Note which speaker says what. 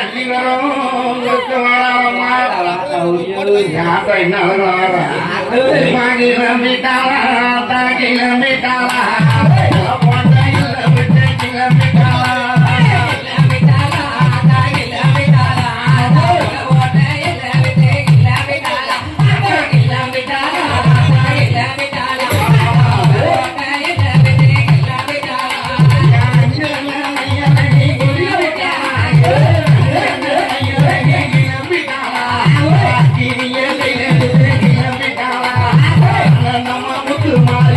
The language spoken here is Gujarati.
Speaker 1: Thank you. filmar